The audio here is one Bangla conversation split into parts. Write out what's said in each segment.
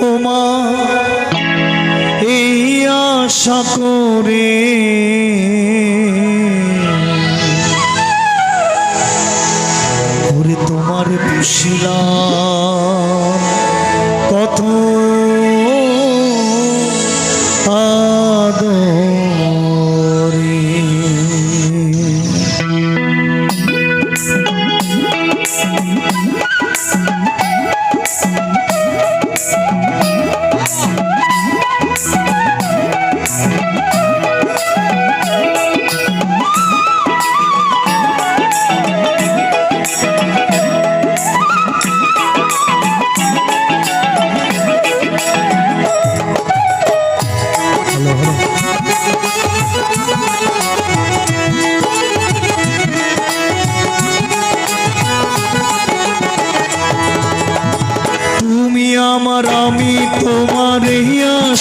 তোমার এই আশা করে। তোমার পুষিলাম কত আদরে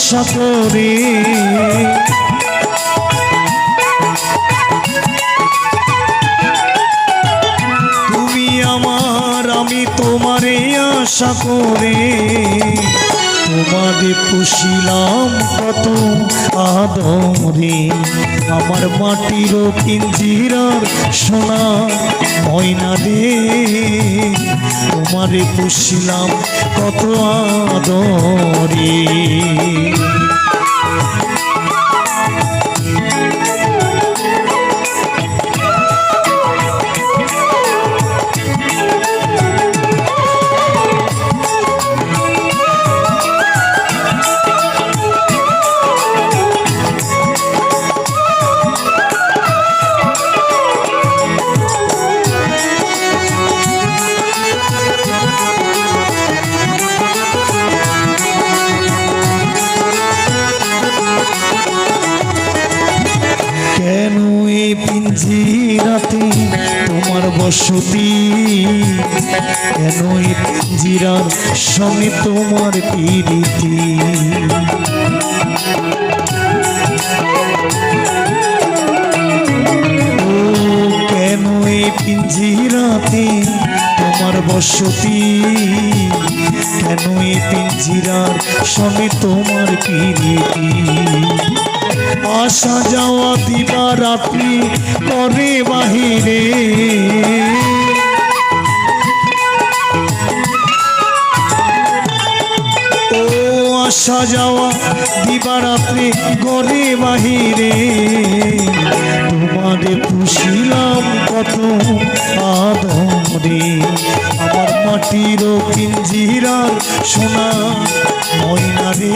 আশা করে। তুমি আমার, আমি তোমার আশা করে। তোমারে পুষিলাম কত আদরে। আমার মাটির পিঞ্জিরার সোনা ময়না রে তোমারে পুষিলাম কত আদরে। তোমার বসতি। কেন এই পিঞ্জিরার সঙ্গে তোমার পিরিতি? ও কেন পিঞ্জিরাতে তোমার বসতি? কেন পিঞ্জিরার সঙ্গে তোমার পিরিতি? আসা যাওয়া দিবা রাত্রি করে বাহিরে। ও আসা যাওয়া দিবা রাত্রি করে বাহিরে। তোমারে পুষিলাম কত আদরে। আমার মাটির পিঞ্জিরার সোনা ময়না রে।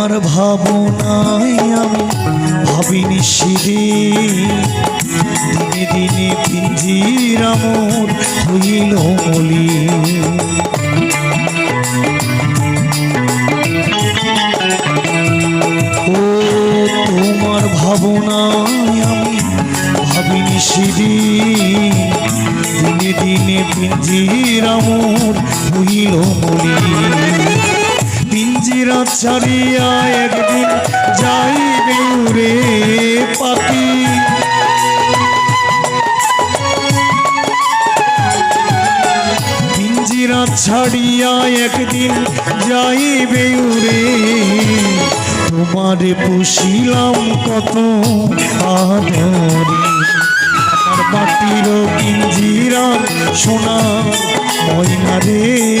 তোমার ভাবনায় আমি ভাবিনি সিঁড়ি দিনে দিনে পিঞ্জিরামর হইল মলি। ও তোমার ভাবনায় আমি ভাবিনি সিঁড়ি দিনে দিনে পিঞ্জিরামর হইল মলি। পিঞ্জিরা ছাড়িয়া একদিন যাইবে উড়ে পাখি। পিঞ্জিরা ছাড়িয়া একদিন যাইবে উড়ে। তোমারে পুষিলাম কত আদরে। মাটির পিঞ্জিরার সোনা, ময়না রে।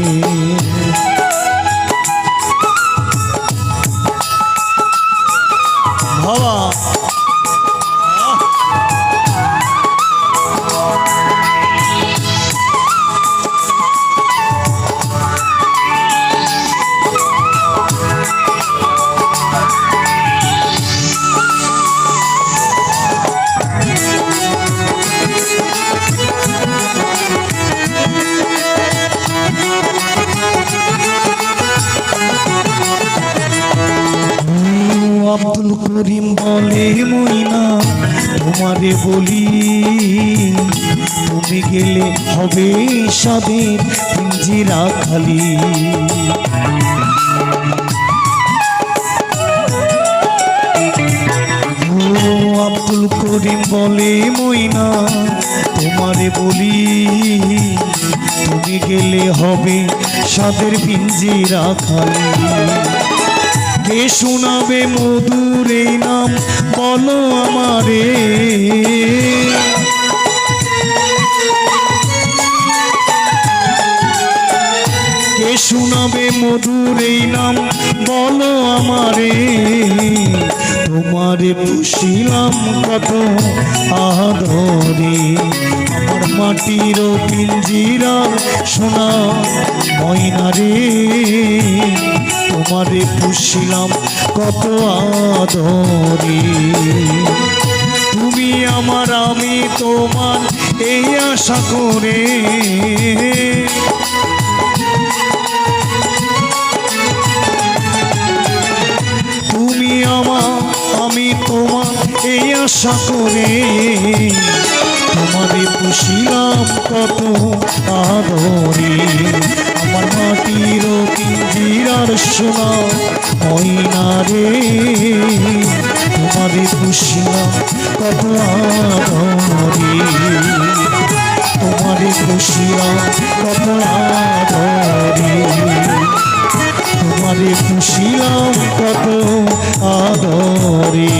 করিম বলে মইনা তোমারে বলি, তুমি গেলে হবে সাদের পিঞ্জিরা খালি। আব্দুল করিম বলে মইনা তোমারে বলি, তুমি গেলে হবে সাদের পিঞ্জিরা খালি। কে শোনাবে মধুর এই নাম? বলো আমারে। কে শোনাবে মধুর এই নাম? বলো আমারে। তোমারে পুষিলাম কত আদরে আমার মাটির পিঞ্জিরা সোনা ময়না রে। তোমারে পুষিলাম কত আদরে। তুমি আমার, আমি তোমার এই আশা করে। তুমি আমার, আমি তোমার এই আশা করে। তোমারে পুষিলাম কত আদরে। আমার মাটির পিঞ্জিরার সোনা ময়না রে। তোমারে কত আদরে। তোমারে কত আদরে। তোমারে পুষিলাম কত আদরে।